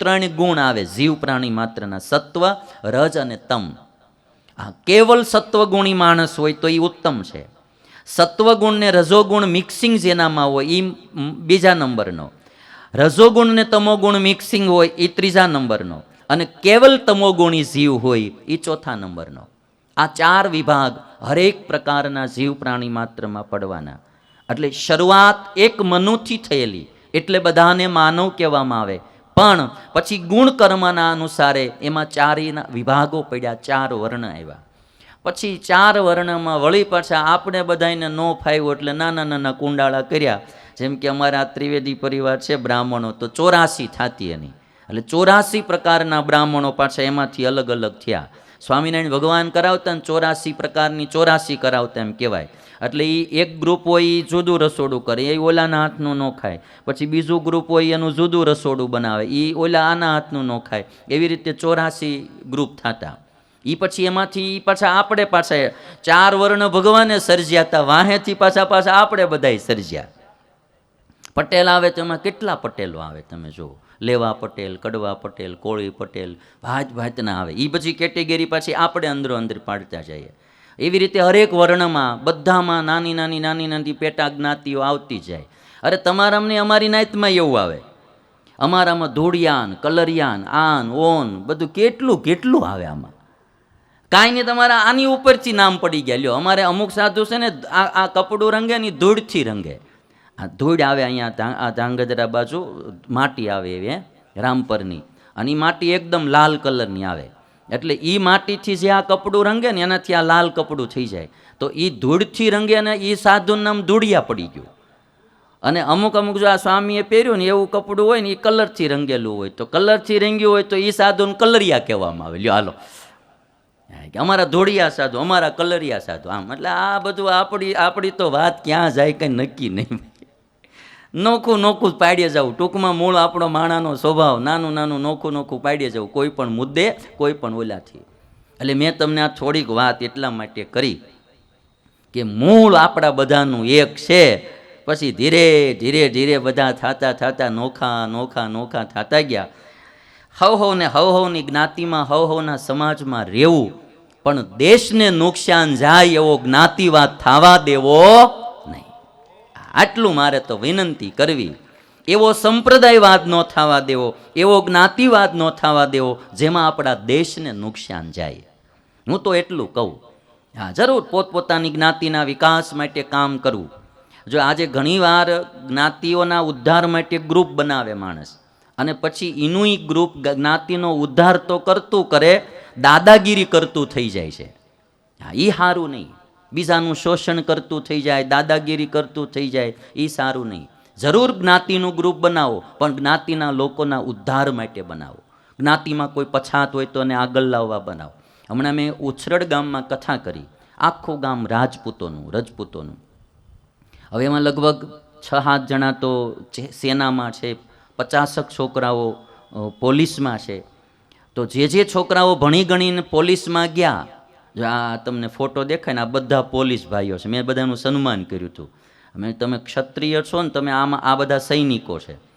ત્રણ ગુણ આવે. જીવ, પ્રાણી માત્રના સત્વ, રજ અને તમ. આ કેવલ સત્વગુણી માણસ હોય તો એ ઉત્તમ છે. સત્વગુણ ને રજોગુણ મિક્સિંગ જેનામાં હોય એ બીજા નંબરનો. રજોગુણ ને તમોગુણ મિક્સિંગ હોય એ ત્રીજા નંબરનો. અને કેવલ તમોગુણી જીવ હોય એ ચોથા નંબરનો. આ ચાર વિભાગ હરેક પ્રકારના જીવ, પ્રાણી માત્રમાં પડવાના. એટલે શરૂઆત એક મનુથી થયેલી. એટલે બધાને માનવ કહેવામાં આવે. પણ પછી ગુણ કર્મના અનુસારે એમાં ચારેના વિભાગો પડ્યા, ચાર વર્ણ આવ્યા. પછી ચાર વર્ણમાં વળી પાછા આપણે બધાને ન ફાવ્યું એટલે નાના નાના કુંડાળા કર્યા. જેમ કે અમારા ત્રિવેદી પરિવાર છે બ્રાહ્મણો, તો ચોરાસી થતી એની. એટલે ચોરાસી પ્રકારના બ્રાહ્મણો પાછા એમાંથી અલગ અલગ થયા. સ્વામિનારાયણ ભગવાન કરાવતા ને ચોરાસી પ્રકારની ચોરાસી કરાવતા એમ કહેવાય. એટલે એ એક ગ્રુપ હોય એ જુદું રસોડું કરે. એ ઓલાના હાથનું ન ખાય. પછી બીજું ગ્રુપ હોય એનું જુદું રસોડું બનાવે. એ ઓલા આના હાથનું ન ખાય. એવી રીતે ચોરાસી ગ્રુપ થતા. એ પછી એમાંથી પાછા આપણે પાછા ચાર વર્ણ ભગવાને સર્જ્યા હતા વાહેથી પાછા પાછા આપણે બધાય સર્જ્યા. પટેલ આવે તો એમાં કેટલા પટેલો આવે તમે જુઓ. લેવા પટેલ, કડવા પટેલ, કોળી પટેલ, ભાત ભાતના આવે. એ પછી કેટેગરી પાછી આપણે અંદરો અંદર પાડતા જઈએ. એવી રીતે હરેક વર્ણમાં બધામાં નાની નાની નાની નાની પેટા જ્ઞાતિઓ આવતી જાય. અરે તમારામને અમારી નાયતમાં એવું આવે. અમારામાં ધૂળિયાન, કલરિયાન, આન, ઓન બધું કેટલું કેટલું આવે આમાં. કાંઈ નહીં તમારા આની ઉપરથી નામ પડી ગયા. લ્યો, અમારે અમુક સાધુ છે ને, આ આ કપડું રંગે ની ધૂળથી રંગે. આ ધૂળ આવે અહીંયા ધાંગધ્રા બાજુ માટી આવે એવી હે રામપરની. અને એ માટી એકદમ લાલ કલરની આવે. એટલે એ માટીથી જે આ કપડું રંગે ને એનાથી આ લાલ કપડું થઈ જાય. તો એ ધૂળથી રંગે ને એ સાધુનું નામ ધૂળિયા પડી ગયું. અને અમુક અમુક જો આ સ્વામીએ પહેર્યું ને એવું કપડું હોય ને એ કલરથી રંગેલું હોય. તો કલરથી રંગ્યું હોય તો એ સાધુને કલરિયા કહેવામાં આવે. લ્યો હાલો. હા, કે અમારા ધોળિયા સાધુ અમારા કલરિયા સાધુ. આમ એટલે આ બધું આપણી આપણી તો વાત ક્યાં જાય કંઈ નક્કી નહીં. નોખું નોખું પાડીએ જવું ટૂંકમાં મૂળ આપણો માણાનો સ્વભાવ, નાનું નાનું નોખું નોખું પાડીએ જવું કોઈ પણ મુદ્દે, કોઈ પણ ઓલાથી. એટલે મેં તમને આ થોડીક વાત એટલા માટે કરી કે મૂળ આપણા બધાનું એક છે. પછી ધીરે ધીરે ધીરે બધા થાતા થાતા નોખા નોખા નોખા થાતા ગયા. હવ હવને હવ હવની જ્ઞાતિમાં, હવ હવના સમાજમાં રહેવું. પણ દેશને નુકસાન જાય એવો જ્ઞાતિવાદ થવા દેવો આટલું મારે તો વિનંતી કરવી. એવો સંપ્રદાયવાદ ન થવા દેવો, એવો જ્ઞાતિવાદ ન થવા દેવો, જેમાં આપણા દેશને નુકસાન જાય. હું તો એટલું કહું. હા, જરૂર પોતપોતાની જ્ઞાતિના વિકાસ માટે કામ કરવું. જો આજે ઘણીવાર જ્ઞાતિઓના ઉદ્ધાર માટે ગ્રુપ બનાવે માણસ, અને પછી એનું ગ્રુપ જ્ઞાતિનો ઉદ્ધાર તો કરતું કરે, દાદાગીરી કરતું થઈ જાય છે. હા એ સારું નહીં. બીજાનું શોષણ કરતું થઈ જાય, દાદાગીરી કરતું થઈ જાય એ સારું નહીં. જરૂર જ્ઞાતિનું ગ્રુપ બનાવો, પણ જ્ઞાતિના લોકોના ઉદ્ધાર માટે બનાવો. જ્ઞાતિમાં કોઈ પછાત હોય તો એને આગળ લાવવા બનાવો. હમણાં મેં ઉછરડ ગામમાં કથા કરી, આખું ગામ રાજપૂતોનું, રજપૂતોનું. હવે એમાં લગભગ છ સાત જણા તો સેનામાં છે, પચાસક છોકરાઓ પોલીસમાં છે. તો જે જે છોકરાઓ ભણી ગણીને પોલીસમાં ગયા જો આ તમને ફોટો દેખાય ને આ બધા પોલીસ ભાઈઓ છે. મેં બધાનું સન્માન કર્યું હતું. અમે તમે ક્ષત્રિય છો ને તમે આમાં, આ બધા સૈનિકો છે.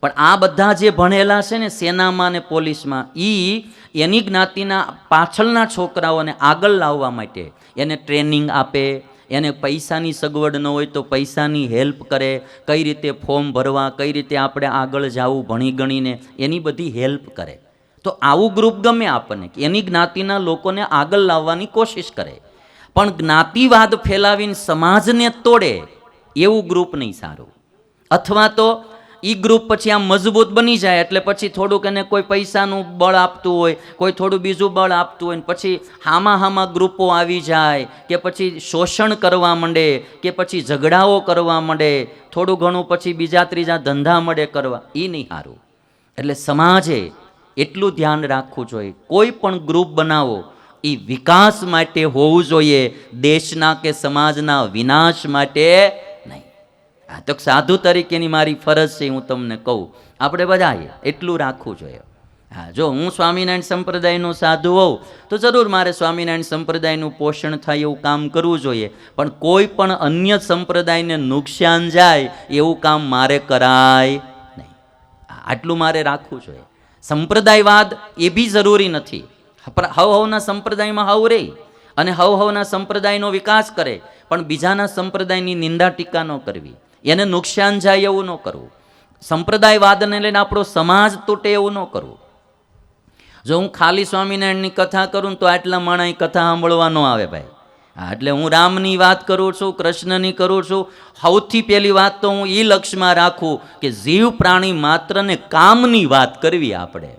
પણ આ બધા જે ભણેલા છે ને સેનામાં ને પોલીસમાં એ એની જ્ઞાતિના પાછળના છોકરાઓને આગળ લાવવા માટે એને ટ્રેનિંગ આપે, એને પૈસાની સગવડ ન હોય તો પૈસાની હેલ્પ કરે, કઈ રીતે ફોર્મ ભરવા, કઈ રીતે આપણે આગળ જવું ભણી ગણીને એની બધી હેલ્પ કરે. તો આવું ગ્રુપ ગમે આપણને એની જ્ઞાતિના લોકોને આગળ લાવવાની કોશિશ કરે. પણ જ્ઞાતિવાદ ફેલાવીને સમાજને તોડે એવું ગ્રુપ નહીં સારું. અથવા તો એ ગ્રુપ પછી આમ મજબૂત બની જાય એટલે પછી થોડુંક એને કોઈ પૈસાનું બળ આપતું હોય, કોઈ થોડું બીજું બળ આપતું હોય પછી હામાં હામાં ગ્રુપો આવી જાય કે પછી શોષણ કરવા માંડે, કે પછી ઝઘડાઓ કરવા માંડે, થોડું ઘણું પછી બીજા ત્રીજા ધંધા મળે કરવા એ નહીં સારું. એટલે સમાજે એટલું ધ્યાન રાખવું જોઈએ. કોઈ પણ ગ્રુપ બનાવો એ વિકાસ માટે હોવું જોઈએ, દેશના કે સમાજના વિનાશ માટે નહીં. આ તો સાધુ તરીકેની મારી ફરજ છે, હું તમને કહું. આપણે બધાએ એટલું રાખવું જોઈએ. હા, જો હું સ્વામિનારાયણ સંપ્રદાયનો સાધુ હોઉં, તો જરૂર મારે સ્વામિનારાયણ સંપ્રદાયનું પોષણ થાય એવું કામ કરવું જોઈએ. પણ કોઈ પણ અન્ય સંપ્રદાયને નુકસાન જાય, એવું કામ મારે કરાય નહીં. આટલું મારે રાખવું જોઈએ. સંપ્રદાયવાદ એ બી જરૂરી નથી. હવ હવના સંપ્રદાયમાં હવ રહે અને હવ હવના સંપ્રદાયનો વિકાસ કરે, પણ બીજાના સંપ્રદાયની નિંદા ટીકા ન કરવી. એને નુકસાન જાય એવું ન કરવું. સંપ્રદાયવાદને લઈને આપણો સમાજ તૂટે એવું ન કરવું. જો હું ખાલી સ્વામિનારાયણની કથા કરું તો આટલા માણા કથા સાંભળવા ન આવે ભાઈ. એટલે હું રામની વાત કરું છું, કૃષ્ણની કરું છું. સૌથી પહેલી વાત તો હું એ લક્ષ્યમાં રાખું કે જીવ પ્રાણી માત્રને કામની વાત કરવી આપણે.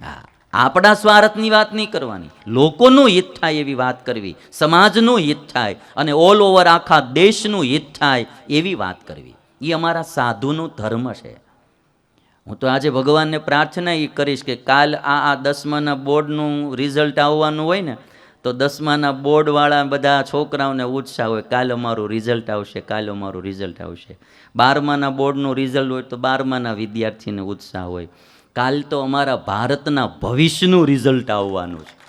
હા, આપણા સ્વાર્થની વાત નહીં કરવાની. લોકોનું હિત થાય એવી વાત કરવી, સમાજનું હિત થાય અને ઓલ ઓવર આખા દેશનું હિત થાય એવી વાત કરવી. એ અમારા સાધુનો ધર્મ છે. હું તો આજે ભગવાનને પ્રાર્થના એ કરીશ કે કાલ આ આ દસમાના બોર્ડનું રિઝલ્ટ આવવાનું હોય ને તો દસમાના બોર્ડવાળા બધા છોકરાઓને ઉત્સાહ હોય, કાલ અમારું રિઝલ્ટ આવશે, કાલ અમારું રિઝલ્ટ આવશે. બારમાના બોર્ડનું રિઝલ્ટ હોય તો બારમાના વિદ્યાર્થીને ઉત્સાહ હોય. કાલ તો અમારા ભારતના ભવિષ્યનું રિઝલ્ટ આવવાનું છે.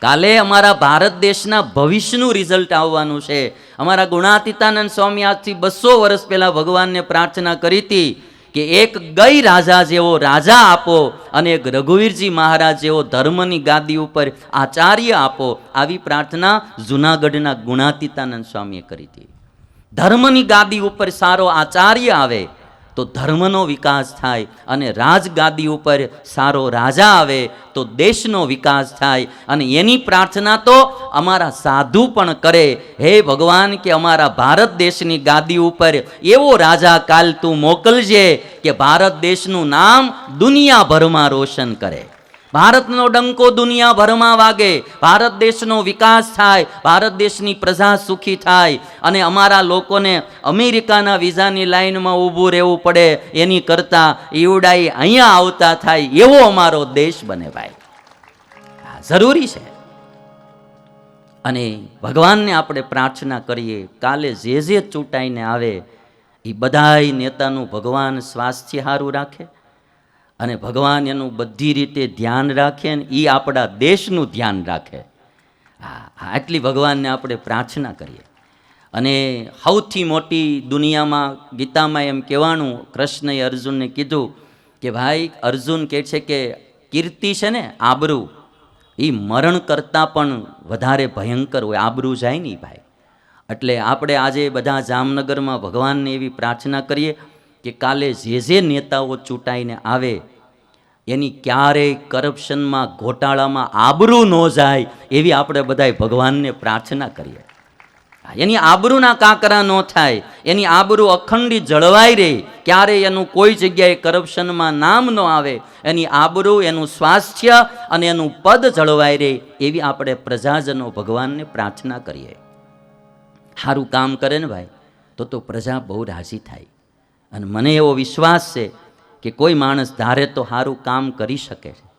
કાલે અમારા ભારત દેશના ભવિષ્યનું રિઝલ્ટ આવવાનું છે. અમારા ગુણાતીતાનંદ સ્વામી આજથી બસો વર્ષ પહેલાં ભગવાનને પ્રાર્થના કરી હતી. કે એક ગઈ રાજા જેવો રાજા આપો અને એક રઘુવીરજી મહારાજ જેવો ધર્મની ગાદી ઉપર આચાર્ય આપો, આવી પ્રાર્થના જુનાગઢના ગુણાતીતાનંદ સ્વામીએ કરી હતી. ધર્મની ગાદી ઉપર સારો આચાર્ય આવે તો ધર્મનો વિકાસ થાય અને રાજગાદી ઉપર સારો રાજા આવે તો દેશનો વિકાસ થાય અને એની પ્રાર્થના તો અમારા સાધુ પણ કરે. હે ભગવાન કે અમારા ભારત દેશની ગાદી ઉપર એવો રાજા કાલ તું મોકલજે કે ભારત દેશનું નામ દુનિયાભરમાં રોશન કરે. ભારતનો ડંકો દુનિયાભરમાં વાગે, ભારત દેશનો વિકાસ થાય, ભારત દેશની પ્રજા સુખી થાય અને અમારા લોકોને અમેરિકાના વિઝાની લાઈનમાં ઊભું રહેવું પડે એની કરતાં ઈવડાઈ અહીંયા આવતા થાય એવો અમારો દેશ બને ભાઈ જરૂરી છે. અને ભગવાનને આપણે પ્રાર્થના કરીએ, કાલે જે જે ચૂંટાઈને આવે, એ બધાય નેતાનું ભગવાન સ્વાસ્થ્ય સારું રાખે. અને ભગવાન એનું બધી રીતે ધ્યાન રાખે ને એ આપણા દેશનું ધ્યાન રાખે. હા આટલી ભગવાનને આપણે પ્રાર્થના કરીએ. અને સૌથી મોટી દુનિયામાં ગીતામાં એમ કહેવાનું કૃષ્ણએ અર્જુનને કીધું કે, ભાઈ, અર્જુન કહે છે કે કીર્તિ છે ને, આબરૂ. એ મરણ કરતાં પણ વધારે ભયંકર હોય, આબરૂ જાય નહીં ભાઈ. એટલે આપણે આજે બધા જામનગરમાં ભગવાનને એવી પ્રાર્થના કરીએ કે કાલે જે જે નેતાઓ ચૂંટાઈને આવે, એની ક્યારેય કરપ્શનમાં, ઘોટાળામાં આબરૂ ન જાય એવી આપણે બધાય ભગવાનને પ્રાર્થના કરીએ. એની આબરૂના કાંકરા ન થાય, એની આબરૂ અખંડિત જળવાઈ રહે, ક્યારેય એનું કોઈ જગ્યાએ કરપ્શનમાં નામ ન આવે, એની આબરૂ, એનું સ્વાસ્થ્ય અને એનું પદ જળવાઈ રહે એવી આપણે પ્રજાજનો ભગવાનને પ્રાર્થના કરીએ. સારું કામ કરે ને ભાઈ, તો તો પ્રજા બહુ રાજી થાય. અને મને એવો વિશ્વાસ છે કે કોઈ માણસ ધારે તો સારું કામ કરી શકે છે.